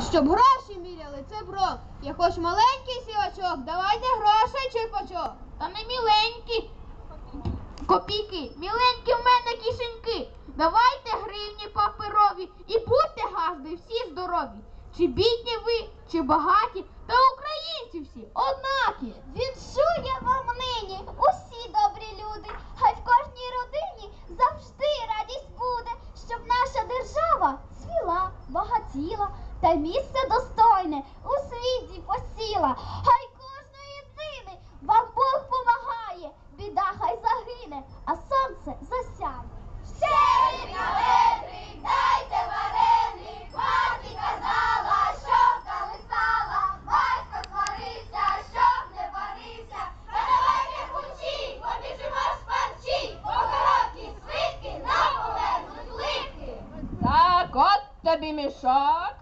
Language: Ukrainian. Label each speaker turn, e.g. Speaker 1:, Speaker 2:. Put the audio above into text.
Speaker 1: Щоб гроші міряли, це брок. Я хоч маленький сівачок, давайте грошей черпачок.
Speaker 2: Та не міленькі. Копійки, міленькі в мене кишеньки. Давайте гривні паперові і будьте газди всі здорові. Чи бідні ви, чи багаті, та українці всі однакі.
Speaker 3: Відчує вам нині усі добрі люди, хай в кожній родині завжди радість буде, щоб наша держава цвіла, багатіла та місце достойне у світі посіла. Хай кожної дини вам Бог помагає, біда хай загине, а сонце засяє. Щедрик на ведрик, дайте вареник, мати казала, щоб дали сала, батько сварився, щоб не варився, та давайте хучі, побіжимо шпарчі, бо короткі свитки нам повернуть липки.
Speaker 1: Так, от тобі мішок.